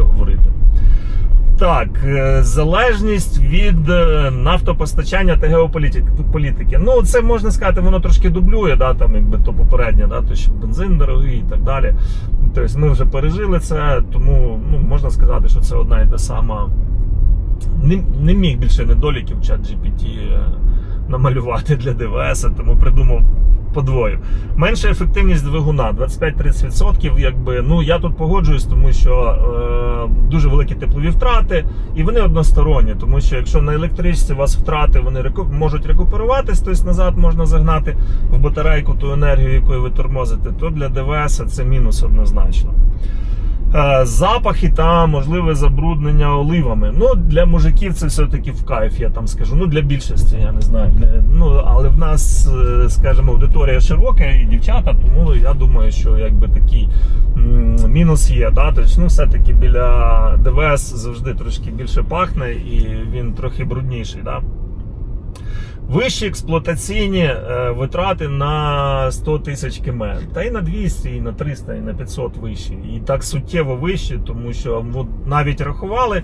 що говорити. Так, е, залежність від е, нафтопостачання та геополітики. Ну, це можна сказати, воно трошки дублює, да, там, якби то попереднє, да, то що бензин дорогий і так далі. Тобто ми вже пережили це, тому ну, можна сказати, що це одна і та сама. Не, не міг більше недоліків чат GPT е, намалювати для ДВС, тому придумав подвоїв. Менша ефективність двигуна 25-30%. Якби ну я тут погоджуюсь, тому що е, дуже великі теплові втрати, і вони односторонні. Тому що якщо на електричці у вас втрати вони реку- можуть рекуперуватись, тобто назад можна загнати в батарейку ту енергію, якою ви тормозите, то для ДВС це мінус однозначно. Е, Запахи та можливе забруднення оливами. Ну, для мужиків це все-таки в кайф, я там скажу. Ну, для більшості, я не знаю. Для- Ну, але в нас, е, скажімо, аудиторія широка і дівчата, тому я думаю, що якби такий мінус є. Да? Тобто, ну, все-таки біля ДВС завжди трошки більше пахне і він трохи брудніший. Да? Вищі експлуатаційні е, витрати на 100 тисяч км. Та і на 200, і на 300, і на 500 вищі. І так суттєво вищі, тому що от, навіть рахували.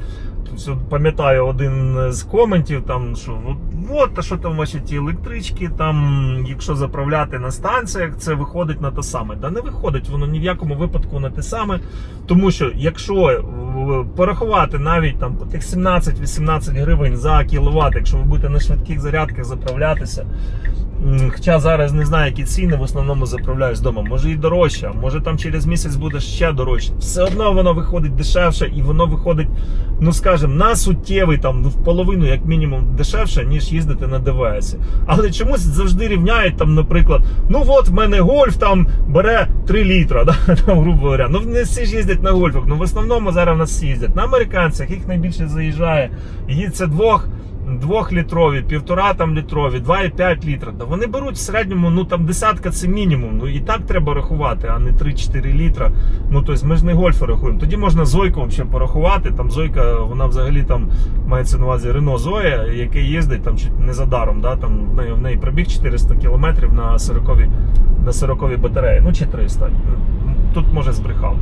Пам'ятаю один з коментів, там що от, от та що там ваші ті електрички, там, якщо заправляти на станціях, це виходить на те саме. Та не виходить воно ні в якому випадку на те саме. Тому що якщо порахувати навіть там по тих 17-18 гривень за кіловат, якщо ви будете на швидких зарядках заправлятися. Хоча зараз не знаю, які ціни в основному заправляюсь вдома. Може і дорожче, може там через місяць буде ще дорожче. Все одно воно виходить дешевше, і воно виходить, ну скажімо, на суттєвий там в половину, як мінімум, дешевше, ніж їздити на ДВС. Але чомусь завжди рівняють там, наприклад, ну от в мене гольф там бере 3 літра, да, там, грубо говоря. Ну не всі ж їздять на гольфах. Ну в основному зараз в нас їздять на американцях, їх найбільше заїжджає. Їдь двох. Двохлітрові, півтора там літрові, 2,5 літра. Да вони беруть в середньому, ну там десятка це мінімум. Ну і так треба рахувати, а не 3-4 літра. Ну тобто ми ж не гольфи рахуємо. Тоді можна Зойку взагалі порахувати. Там Зойка, вона взагалі там мається на увазі Рено Зоя, який їздить там чуть не за. Да? Там в неї, в неї пробіг 400 км на 40 на 40 батареї. Ну чи 300. Тут може збрехав.